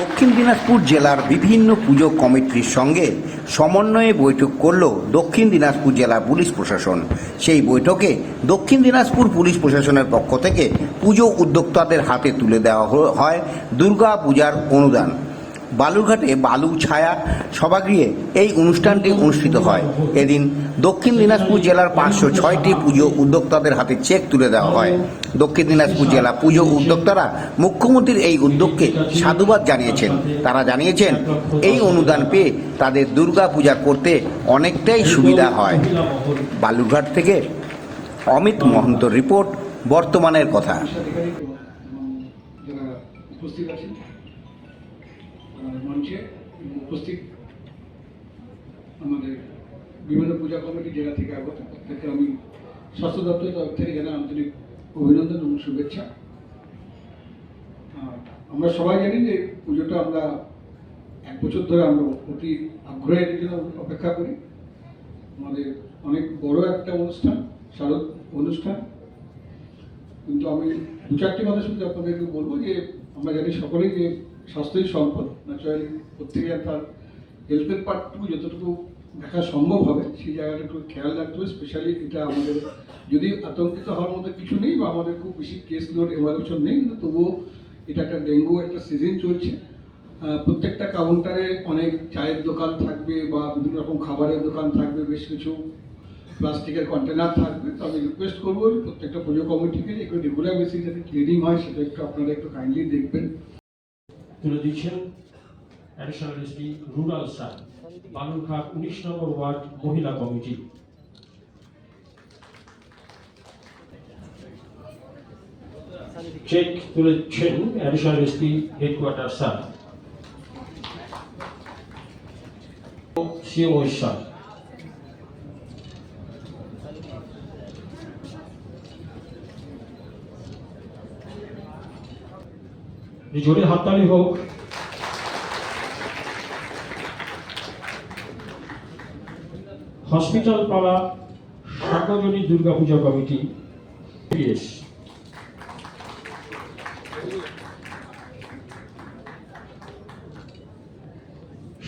দক্ষিণ দিনাজপুর জেলার বিভিন্ন পুজো কমিটির সঙ্গে সমন্বয়ে বৈঠক করল দক্ষিণ দিনাজপুর জেলা পুলিশ প্রশাসন। সেই বৈঠকে দক্ষিণ দিনাজপুর পুলিশ প্রশাসনের পক্ষ থেকে পুজো উদ্যোক্তাদের হাতে তুলে দেওয়া হয় দুর্গা পূজার অনুদান। বালুরঘাটে বালু, ছায়া, সভাগৃহে এই অনুষ্ঠানটি অনুষ্ঠিত হয়। এদিন দক্ষিণ দিনাজপুর জেলার পাঁচশো ছয়টি পুজো উদ্যোক্তাদের হাতে চেক তুলে দেওয়া হয়। দক্ষিণ দিনাজপুর জেলা পুজো উদ্যোক্তারা মুখ্যমন্ত্রীর এই উদ্যোগকে সাধুবাদ জানিয়েছেন। তারা জানিয়েছেন, এই অনুদান পেয়ে তাদের দুর্গা পূজা করতে অনেকটাই সুবিধা হয়। বালুরঘাট থেকে অমিত মহন্ত রিপোর্ট, বর্তমানের কথা। উপস্থিত আছেন মঞ্চে উপস্থিত আমাদের বিভিন্ন পূজা কমিটি জেলা থেকে আগত প্রত্যেককে আমি স্বাস্থ্য দপ্তরের তরফ থেকে জানাই আন্তরিক অভিনন্দন এবং শুভেচ্ছা। আমরা সবাই জানি যে পুজোটা আমরা এক বছর ধরে আমরা অতি আগ্রহের জন্য অপেক্ষা করি। আমাদের অনেক বড় একটা অনুষ্ঠান, শারদ অনুষ্ঠান। কিন্তু আমি দু চারটি কথা শুধু আপনাদেরকে বলব যে আমরা জানি সকলেই যে স্বাস্থ্যই সম্পদ। ন্যাচারালি প্রত্যেকে তার হেলথের পার্টটুকু যতটুকু দেখা সম্ভব হবে, সেই জায়গাটা একটু খেয়াল রাখতে হবে। স্পেশালি এটা আমাদের, যদি আতঙ্কিত হওয়ার মতো কিছু নেই বা আমাদের খুব বেশি কেস লোড এভালুয়েশন নেই, কিন্তু তবুও এটা একটা ডেঙ্গু একটা সিজন চলছে। প্রত্যেকটা কাউন্টারে অনেক চায়ের দোকান থাকবে বা বিভিন্ন রকম খাবারের দোকান থাকবে, বেশ কিছু প্লাস্টিকের কন্টেনার থাকবে। তো আমি রিকোয়েস্ট করব প্রত্যেকটা পুজো কমিটিকে একটু রেগুলার বেসিস যাতে ক্লিনিং হয়, সেটা একটু আপনারা একটু কাইন্ডলি দেখবেন। তুলে দিচ্ছেন additional SP rural star Balurghat উনিশ নম্বর ওয়ার্ড মহিলা কমিটি। চেক তুলেছেন additional SP headquarter sir. Sir. জোরে হাততালি হোক। হসপিটাল পাড়া সার্বজনীন দুর্গাপূজা কমিটি।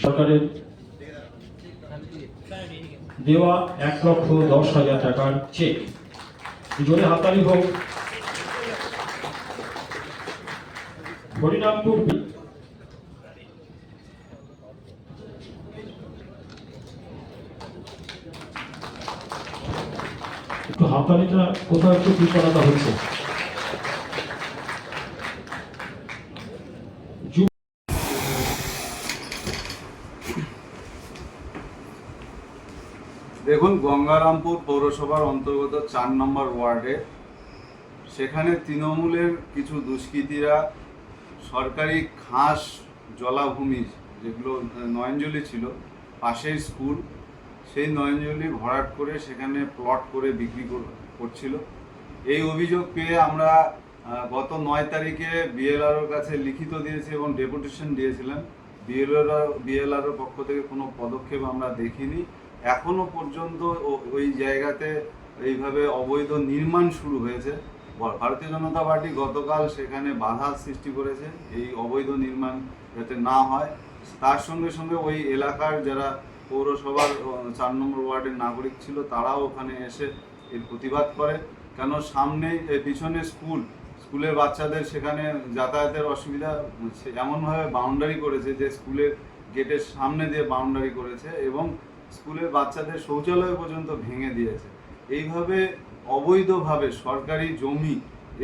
সরকারের দেওয়া এক লক্ষ দশ হাজার টাকার চেক জোরে হাততালি হোক। কোথাও একটু হচ্ছে। দেখুন গঙ্গারামপুর পৌরসভার অন্তর্গত চার নম্বর ওয়ার্ডে সেখানে তৃণমূলের কিছু দুষ্কৃতীরা সরকারি ঘাস জলাভূমি, যেগুলো নয়নজলি ছিল, পাশেই স্কুল, সেই নয়নজলি ভরাট করে সেখানে প্লট করে বিক্রি কর- করছিল। এই অভিযোগ পেয়ে আমরা গত নয় তারিখে বিএলআরওর কাছে লিখিত দিয়েছি এবং ডেপুটেশন দিয়েছিলাম। বিএলআর বিএলআরওর পক্ষ থেকে কোনো পদক্ষেপ আমরা দেখিনি। এখনও পর্যন্ত ওই জায়গাতে এইভাবে অবৈধ নির্মাণ শুরু হয়েছে। ভারতীয় জনতা পার্টি গতকাল সেখানে বাধা সৃষ্টি করেছে, এই অবৈধ নির্মাণ যাতে না হয়। তার সঙ্গে সঙ্গে ওই এলাকার যারা পৌরসভার চার নম্বর ওয়ার্ডের নাগরিক ছিল, তারাও ওখানে এসে এর প্রতিবাদ করে। কেন সামনে পিছনে স্কুল, স্কুলের বাচ্চাদের সেখানে যাতায়াতের অসুবিধা এমনভাবে বাউন্ডারি করেছে যে স্কুলের গেটের সামনে দিয়ে বাউন্ডারি করেছে এবং স্কুলের বাচ্চাদের শৌচালয় পর্যন্ত ভেঙে দিয়েছে। এইভাবে অবৈধভাবে সরকারি জমি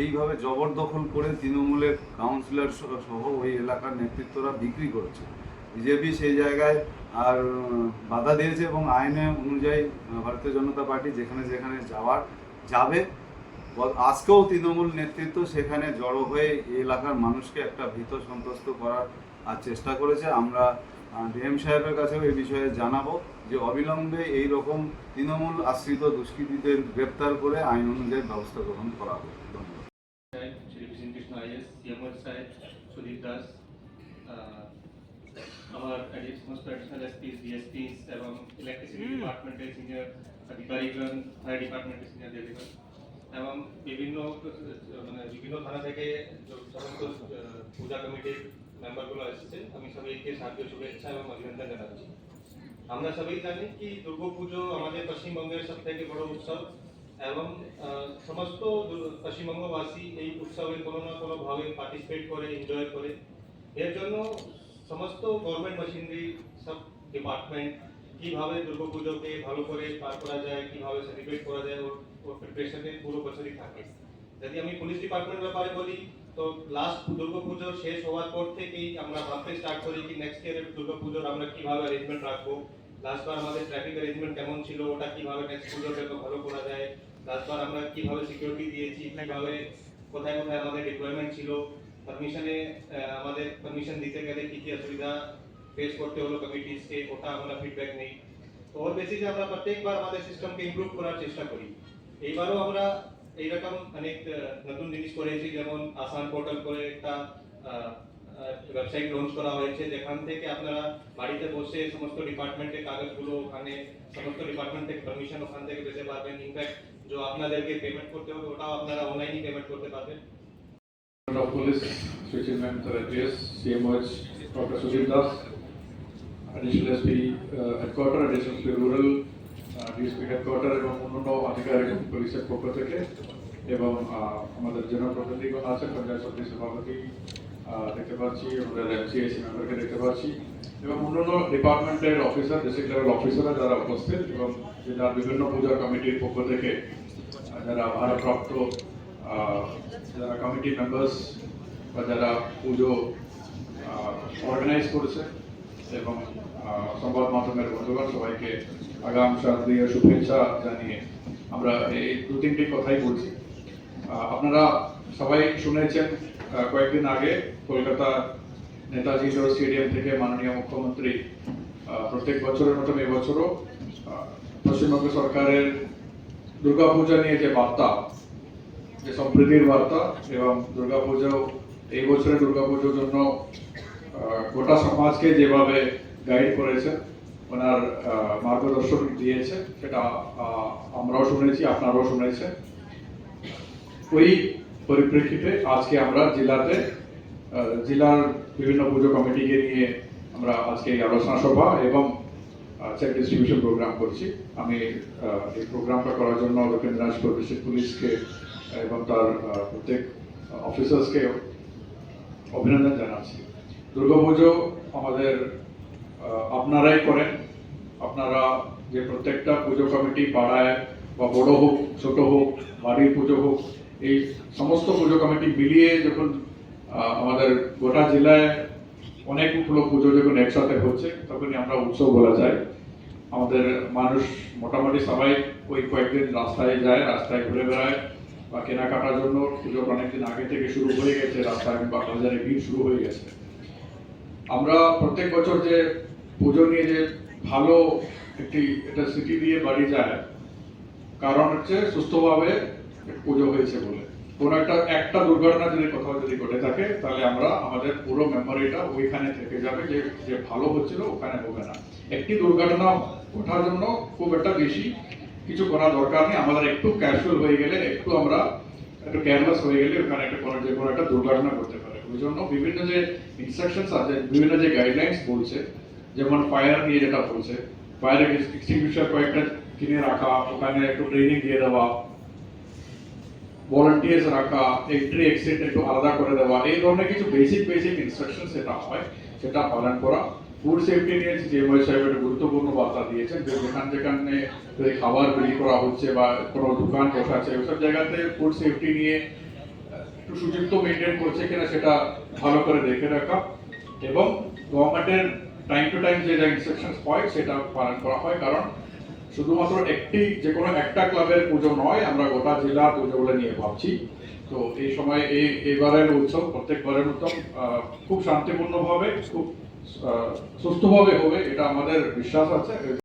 এইভাবে জবরদখল করে তৃণমূলের কাউন্সিলর সহ ওই এলাকার নেতৃত্বরা বিক্রি করছে। বিজেপি সেই জায়গায় আর বাধা দিয়েছে এবং আইনে অনুযায়ী ভারতীয় জনতা পার্টি যেখানে যেখানে যাওয়ার, যাবে আজকেও তৃণমূল নেতৃত্ব সেখানে জড়ো হয়ে এলাকার মানুষকে একটা ভীত সন্ত্রস্ত করার আর চেষ্টা করেছে। আমরা ডিএম সাহেবের কাছেও এই বিষয়ে জানাব যে অবিলম্বে এই রকম তৃণমূল আশ্রিত দুষ্কৃতীদের গ্রেপ্তার করে আইন অনুযায়ী ব্যবস্থা গ্রহণ করা হবে। ধন্যবাদ। DSPs এবং এবং বিভিন্ন মানে বিভিন্ন থানা থেকে সমস্ত পূজা কমিটির মেম্বারগুলো এসেছে, আমি সবাইকে সাহায্য, শুভেচ্ছা এবং অভিনন্দন জানাচ্ছি। আমরা সবাই জানি কি দুর্গাপুজো আমাদের পশ্চিমবঙ্গের সব থেকে বড় উৎসব এবং সমস্ত পশ্চিমবঙ্গবাসী এই উৎসবে কোনো না কোনো ভাবে পার্টিসিপেট করে এনজয় করে। এর জন্য সমস্ত গভর্নমেন্ট মেশিনারি সব ডিপার্টমেন্ট কীভাবে দুর্গাপুজোকে ভালো করে পার করা যায়, কীভাবে সেলিব্রেট করা যায়, ওর ওর প্রিপারেশনে পুরো বছরই থাকে। যদি আমি পুলিশ ডিপার্টমেন্ট ব্যাপারে বলি, তো লাস্ট দুর্গাপুজো শেষ হওয়ার পর থেকেই আমরা ভাবতে স্টার্ট করি কি নেক্সট ইয়ারের দুর্গাপুজোর আমরা কীভাবে অ্যারেঞ্জমেন্ট রাখব? লাস্টবার আমাদের ট্রাফিক অ্যারেঞ্জমেন্ট কেমন ছিল? ওটা কীভাবে নেক্সট পুজোটাকে ভালো করা যায়? লাস্টবার আমরা কীভাবে সিকিউরিটি দিয়েছি? কীভাবে কোথায় কোথায় আমাদের ডিপ্লয়মেন্ট ছিল? পারমিশনে আমাদের পারমিশন দিতে গেলে কি কি অসুবিধা ফেস করতে হলো কমিটিসকে ওটা আমরা ফিডব্যাক নেই। তো ওর বেসিসে আমরা প্রত্যেকবার আমাদের সিস্টেমকে ইমপ্রুভ করার চেষ্টা করি। এইবারও আমরা এইরকম অনেক আহ, নতুন জিনিস করেছি যেমন আসান পোর্টাল করে একটা ওয়েবসাইট লঞ্চ করা হয়েছে যেখান থেকে আপনারা বাড়িতে বসে সমস্ত ডিপার্টমেন্টের কাগজগুলো ওখানে সমস্ত ডিপার্টমেন্ট থেকে পারমিশন ওখান থেকে পেতে পারবেন ইনফ্যাক্ট যে আপনাদেরকে পেমেন্ট করতে হবে ওটাও আপনারা অনলাইনই পেমেন্ট করতে পারবেন of Police, Sri Chinmay Mithra CMOH, Dr. Sujit Das, Additional SP uh, Headquarter, Additional SP Rural, DSP Headquarter এবং অন্যান্য আধিকারিক পুলিশের পক্ষ থেকে এবং আমাদের জনপ্রতিনিধিগণ আছেন পঞ্চায়েত সমিতির সভাপতি দেখতে পাচ্ছি, আমাদের এমসিআইসি মেম্বারকে দেখতে পাচ্ছি এবং অন্যান্য ডিপার্টমেন্টের অফিসার ডিস্ট্রিক্ট লেভেল অফিসাররা যারা উপস্থিত এবং জেলার বিভিন্ন পূজা কমিটির পক্ষ থেকে যারা ভারপ্রাপ্ত যারা কমিটি মেম্বার্স বা যারা পুজো অর্গানাইজ করেছে এবং সংবাদ মাধ্যমের বন্ধুগণ, সবাইকে আগাম শারদীয় শুভেচ্ছা জানিয়ে আমরা এই দু তিনটি কথাই বলছি। আপনারা সবাই শুনেছেন কয়েকদিন আগে কলকাতা নেতাজি স্টেডিয়াম থেকে মাননীয় মুখ্যমন্ত্রী প্রত্যেক বছরের মতন এবছরও পশ্চিমবঙ্গ সরকারের দুর্গাপূজা নিয়ে যে বার্তা, যে সম্প্রীতির বার্তা এবং দুর্গাপুজো এই বছরের দুর্গাপুজোর জন্য গোটা সমাজকে যেভাবে গাইড করেছে, ওনার মার্গদর্শন দিয়েছে, সেটা আমরাও শুনেছি, আপনারাও শুনেছেন। ওই পরিপ্রেক্ষিতে আজকে আমরা জেলাতে জেলার বিভিন্ন পুজো কমিটিকে নিয়ে আমরা আজকে এই আলোচনা সভা এবং চেক ডিস্ট্রিবিউশন প্রোগ্রাম করছি। আমি এই প্রোগ্রামটা করার জন্য দক্ষিণ দিনাজপুর ডিস্ট্রিক্ট পুলিশকে এবং তার প্রত্যেক অফিসার্সকে অভিনন্দন জানাচ্ছি। দুর্গাপুজো আমাদের আপনারাই করেন। আপনারা যে প্রত্যেকটা পুজো কমিটি, পাড়ায় বা বড় হোক, ছোট হোক, বাড়ির পুজো হোক, এই সমস্ত পুজো কমিটি মিলিয়ে যখন আমাদের গোটা জেলায় অনেকগুলো পুজো যখন একসাথে হচ্ছে, তখনই আমরা উৎসব বলা যায়। আমাদের মানুষ মোটামুটি সবাই ওই কয়েকদিন রাস্তায় যায়, রাস্তায় ঘুরে বেড়ায় বা কেনাকাটার জন্য পুজোর অনেকদিন আগে থেকে শুরু হয়ে গেছে, রাস্তায় বা বাজারে ভিড় শুরু হয়ে গেছে। আমরা প্রত্যেক বছর যে পুজো নিয়ে যে ভালো একটি এটা স্মৃতি দিয়ে বাড়ি যায়, কারণ হচ্ছে সুস্থভাবে পুজো হয়েছে বলে। কোনো একটা একটা দুর্ঘটনা যদি কোথাও যদি ঘটে থাকে, তাহলে আমরা আমাদের পুরো মেমোরিটা ওইখানে থেকে যাবে, যে যে ভালো হচ্ছিল ওখানে হবে না। একটি দুর্ঘটনা ওঠার জন্য খুব একটা বেশি কিছু করা দরকার নেই। আমাদের একটু ক্যাজুয়াল হয়ে গেলে একটু আমরা একটু কেয়ারলেস হয়ে গেলে ওখানে একটা কোনো যে কোনো একটা দুর্ঘটনা করতে পারে। ওই জন্য বিভিন্ন যে আছে, বিভিন্ন যে গাইডলাইন্স বলছে, যেমন ফায়ার নিয়ে যেটা বলছে ফায়ার এক্সটিংগুইশার কয়েকটা কিনে রাখা, ওখানে একটু ট্রেনিং দিয়ে দেওয়া ভলান্টিয়ার্স রাখা এন্ট্রি এক্সিট একটু আলাদা করে দেওয়া, এই ধরনের কিছু বেসিক বেসিক ইনস্ট্রাকশন সেটা হয়, সেটা পালন করা ফুড সেফটি নিয়ে জিএমআই সাহেব একটা গুরুত্বপূর্ণ বার্তা দিয়েছেন যে যেখান যেখানে খাবার বিক্রি করা হচ্ছে বা কোনো দোকান বসাচ্ছে ওইসব জায়গাতে ফুড সেফটি নিয়ে একটু সুযুক্ত মেনটেন করছে কিনা সেটা ভালো করে দেখে রাখা এবং গভর্নমেন্টের টাইম টু টাইম যে ইনস্ট্রাকশন হয় সেটা পালন করা হয়। কারণ শুধুমাত্র একটি যে কোনো একটা ক্লাবের পুজো নয় আমরা গোটা জেলা পুজোগুলো নিয়ে ভাবছি। তো এই সময় এই এবারের উৎসব প্রত্যেকবারের আহ, খুব শান্তিপূর্ণভাবে খুব সুস্থভাবে হবে এটা আমাদের বিশ্বাস আছে।